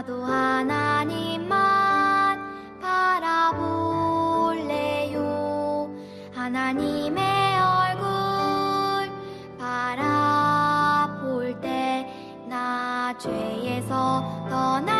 나도 하나님만 바라볼래요. 하나님의 얼굴 바라볼 때 나 죄에서 떠날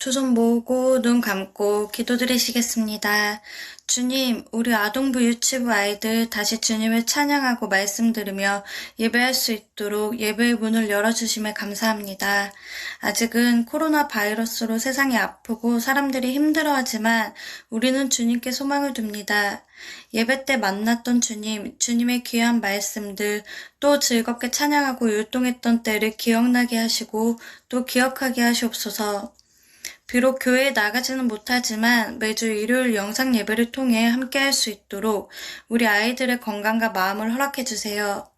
두 손 모으고 눈 감고 기도드리시겠습니다. 주님, 우리 아동부 유치부 아이들 다시 주님을 찬양하고 말씀 들으며 예배할 수 있도록 예배의 문을 열어주심에 감사합니다. 아직은 코로나 바이러스로 세상이 아프고 사람들이 힘들어하지만 우리는 주님께 소망을 둡니다. 예배 때 만났던 주님, 주님의 귀한 말씀들, 또 즐겁게 찬양하고 율동했던 때를 기억나게 하시고 또 기억하게 하시옵소서. 비록 교회에 나가지는 못하지만 매주 일요일 영상 예배를 통해 함께 할 수 있도록 우리 아이들의 건강과 마음을 허락해 주세요.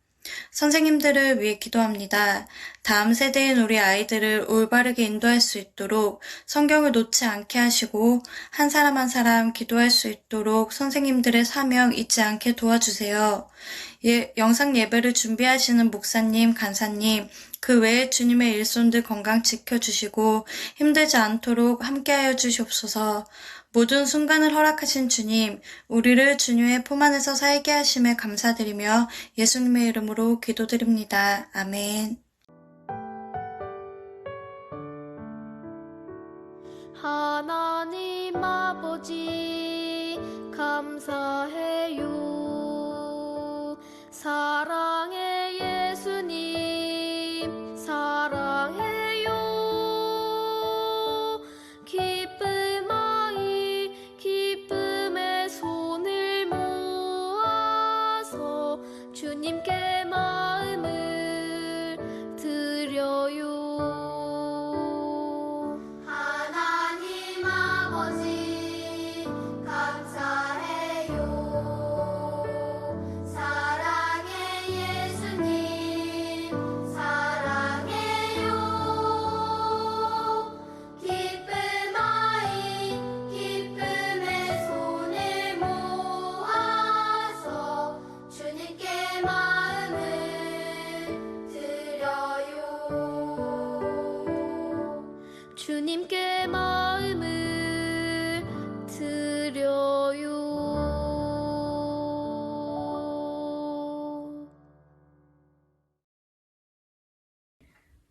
선생님들을 위해 기도합니다. 다음 세대인 우리 아이들을 올바르게 인도할 수 있도록 성경을 놓지 않게 하시고 한 사람 한 사람 기도할 수 있도록 선생님들의 사명 잊지 않게 도와주세요. 예, 영상 예배를 준비하시는 목사님, 간사님, 그 외에 주님의 일손들 건강 지켜주시고 힘들지 않도록 함께하여 주시옵소서. 모든 순간을 허락하신 주님, 우리를 주님의 품 안에서 살게 하심에 감사드리며 예수님의 이름으로 기도드립니다. 아멘. 하나님 아버지 감사해요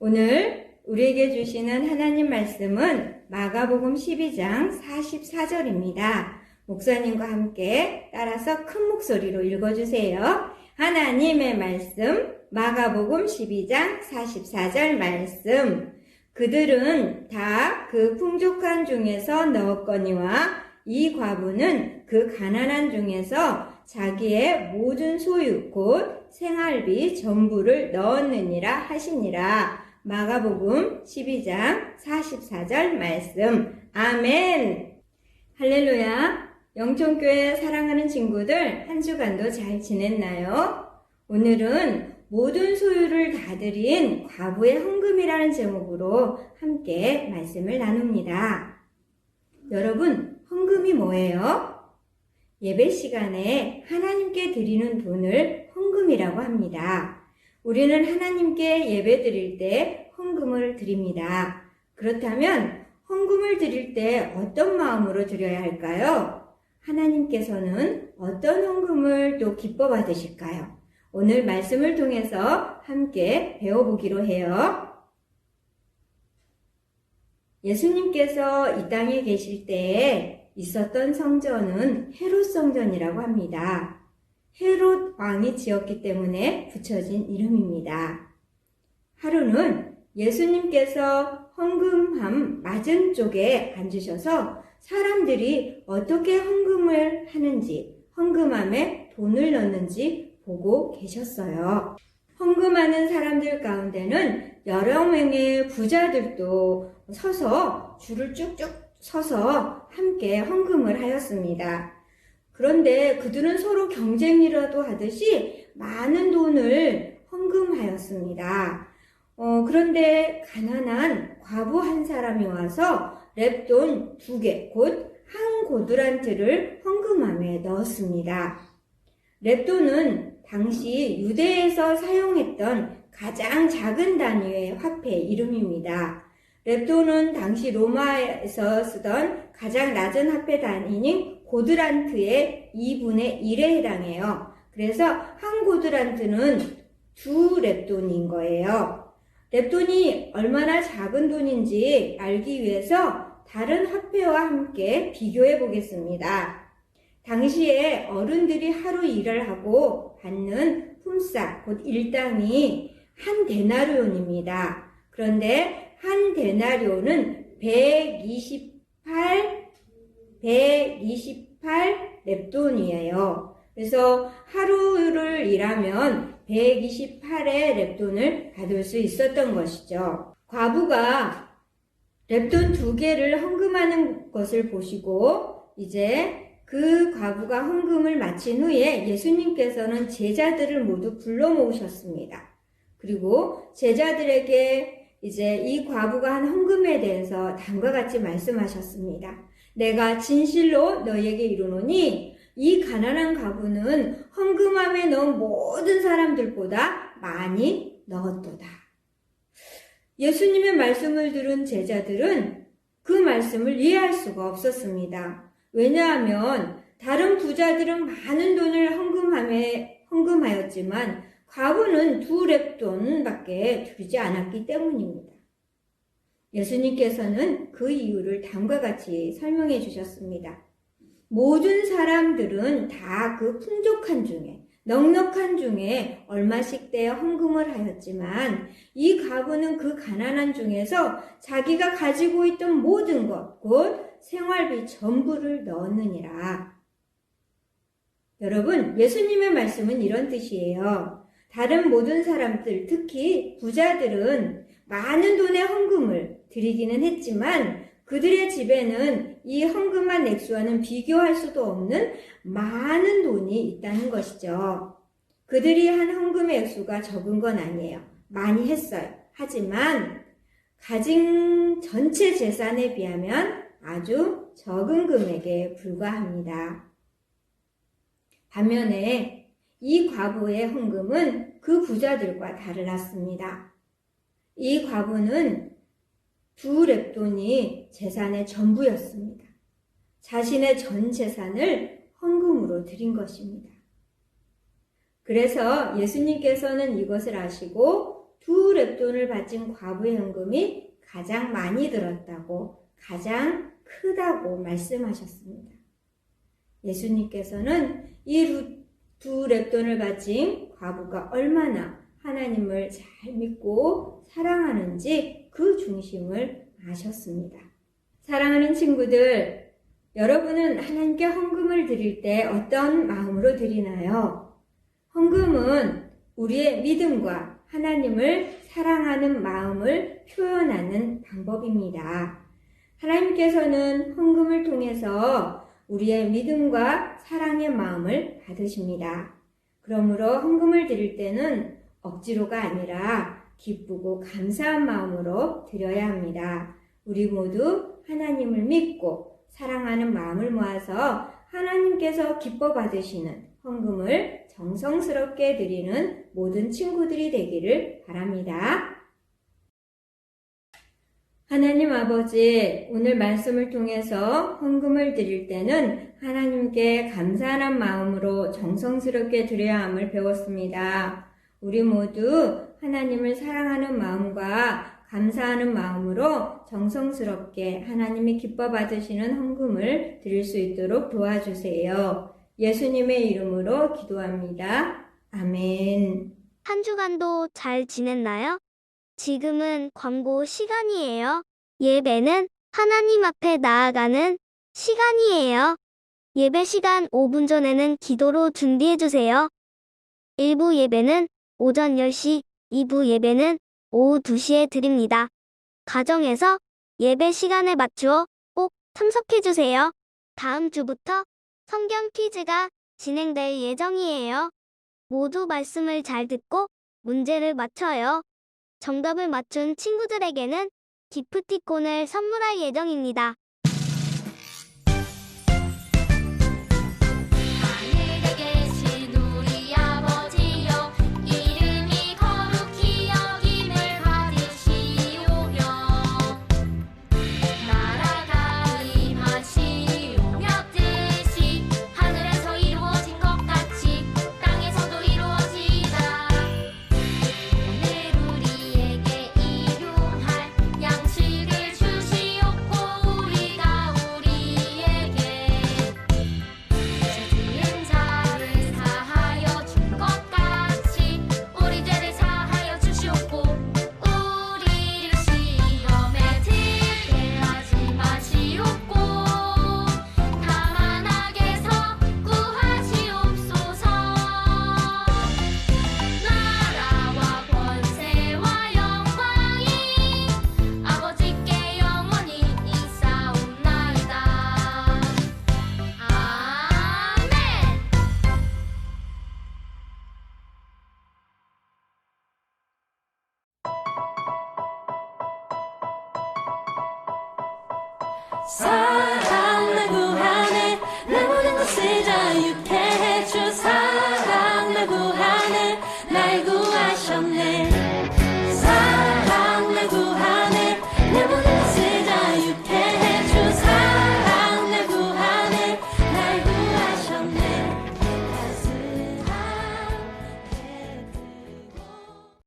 오늘 우리에게 주시는 하나님 말씀은 마가복음 12장 44절입니다. 목사님과 함께 따라서 큰 목소리로 읽어주세요. 하나님의 말씀, 마가복음 12장 44절 말씀. 그들은 다 그 풍족한 중에서 넣었거니와 이 과부는 그 가난한 중에서 자기의 모든 소유 곧 생활비 전부를 넣었느니라 하시니라. 마가복음 12장 44절 말씀. 아멘. 할렐루야. 영천교회 사랑하는 친구들 한 주간도 잘 지냈나요? 오늘은 모든 소유를 다 드린 과부의 헌금이라는 제목으로 함께 말씀을 나눕니다. 여러분, 헌금이 뭐예요? 예배 시간에 하나님께 드리는 돈을 헌금이라고 합니다. 우리는 하나님께 예배 드릴 때 헌금을 드립니다. 그렇다면 헌금을 드릴 때 어떤 마음으로 드려야 할까요? 하나님께서는 어떤 헌금을 또 기뻐 받으실까요? 오늘 말씀을 통해서 함께 배워보기로 해요. 예수님께서 이 땅에 계실 때에 있었던 성전은 헤롯 성전이라고 합니다. 헤롯 왕이 지었기 때문에 붙여진 이름입니다. 하루는 예수님께서 헌금함 맞은 쪽에 앉으셔서 사람들이 어떻게 헌금을 하는지, 헌금함에 돈을 넣는지 보고 계셨어요. 헌금하는 사람들 가운데는 여러 명의 부자들도 서서 줄을 쭉쭉 서서 함께 헌금을 하였습니다. 그런데 그들은 서로 경쟁이라도 하듯이 많은 돈을 헌금하였습니다. 어, 그런데 가난한 과부 한 사람이 와서 랩돈 두 개, 곧 한 고드란트를 헌금함에 넣었습니다. 랩돈은 당시 유대에서 사용했던 가장 작은 단위의 화폐 이름입니다. 랩돈은 당시 로마에서 쓰던 가장 낮은 화폐 단위인 고드란트의 2분의 1에 해당해요. 그래서 한 고드란트는 두 랩돈인 거예요. 랩돈이 얼마나 작은 돈인지 알기 위해서 다른 화폐와 함께 비교해 보겠습니다. 당시에 어른들이 하루 일을 하고 받는 품삯, 곧 일당이 한 데나리온입니다. 그런데 한 데나리온은 128, 128 랩돈이에요. 그래서 하루를 일하면 128의 랩돈을 받을 수 있었던 것이죠. 과부가 랩돈 두 개를 헌금하는 것을 보시고 이제 그 과부가 헌금을 마친 후에 예수님께서는 제자들을 모두 불러 모으셨습니다. 그리고 제자들에게 이제 이 과부가 한 헌금에 대해서 다음과 같이 말씀하셨습니다. 내가 진실로 너희에게 이르노니 이 가난한 과부는 헌금함에 넣은 모든 사람들보다 많이 넣었도다. 예수님의 말씀을 들은 제자들은 그 말씀을 이해할 수가 없었습니다. 왜냐하면 다른 부자들은 많은 돈을 헌금함에, 헌금하였지만 과부는 두 랩돈밖에 들지 않았기 때문입니다. 예수님께서는 그 이유를 다음과 같이 설명해 주셨습니다. 모든 사람들은 다 그 풍족한 중에, 넉넉한 중에 얼마씩 떼어 헌금을 하였지만 이 가부는 그 가난한 중에서 자기가 가지고 있던 모든 것, 곧 생활비 전부를 넣었느니라. 여러분, 예수님의 말씀은 이런 뜻이에요. 다른 모든 사람들, 특히 부자들은 많은 돈의 헌금을 드리기는 했지만 그들의 집에는 이 헌금한 액수와는 비교할 수도 없는 많은 돈이 있다는 것이죠. 그들이 한 헌금의 액수가 적은 건 아니에요. 많이 했어요. 하지만 가진 전체 재산에 비하면 아주 적은 금액에 불과합니다. 반면에 이 과부의 헌금은 그 부자들과 달랐습니다. 이 과부는 두 랩돈이 재산의 전부였습니다. 자신의 전 재산을 헌금으로 드린 것입니다. 그래서 예수님께서는 이것을 아시고 두 랩돈을 바친 과부의 헌금이 가장 많이 들었다고 가장 크다고 말씀하셨습니다. 예수님께서는 이두 랩돈을 바친 과부가 얼마나 하나님을 잘 믿고 사랑하는지 그 중심을 아셨습니다. 사랑하는 친구들, 여러분은 하나님께 헌금을 드릴 때 어떤 마음으로 드리나요? 헌금은 우리의 믿음과 하나님을 사랑하는 마음을 표현하는 방법입니다. 하나님께서는 헌금을 통해서 우리의 믿음과 사랑의 마음을 받으십니다. 그러므로 헌금을 드릴 때는 억지로가 아니라 기쁘고 감사한 마음으로 드려야 합니다. 우리 모두 하나님을 믿고 사랑하는 마음을 모아서 하나님께서 기뻐 받으시는 헌금을 정성스럽게 드리는 모든 친구들이 되기를 바랍니다. 하나님 아버지, 오늘 말씀을 통해서 헌금을 드릴 때는 하나님께 감사한 마음으로 정성스럽게 드려야 함을 배웠습니다. 우리 모두 하나님을 사랑하는 마음과 감사하는 마음으로 정성스럽게 하나님이 기뻐 받으시는 헌금을 드릴 수 있도록 도와주세요. 예수님의 이름으로 기도합니다. 아멘. 한 주간도 잘 지냈나요? 지금은 광고 시간이에요. 예배는 하나님 앞에 나아가는 시간이에요. 예배 시간 5분 전에는 기도로 준비해 주세요. 1부 예배는 오전 10시, 2부 예배는 오후 2시에 드립니다. 가정에서 예배 시간에 맞추어 꼭 참석해주세요. 다음 주부터 성경 퀴즈가 진행될 예정이에요. 모두 말씀을 잘 듣고 문제를 맞춰요. 정답을 맞춘 친구들에게는 기프티콘을 선물할 예정입니다. 사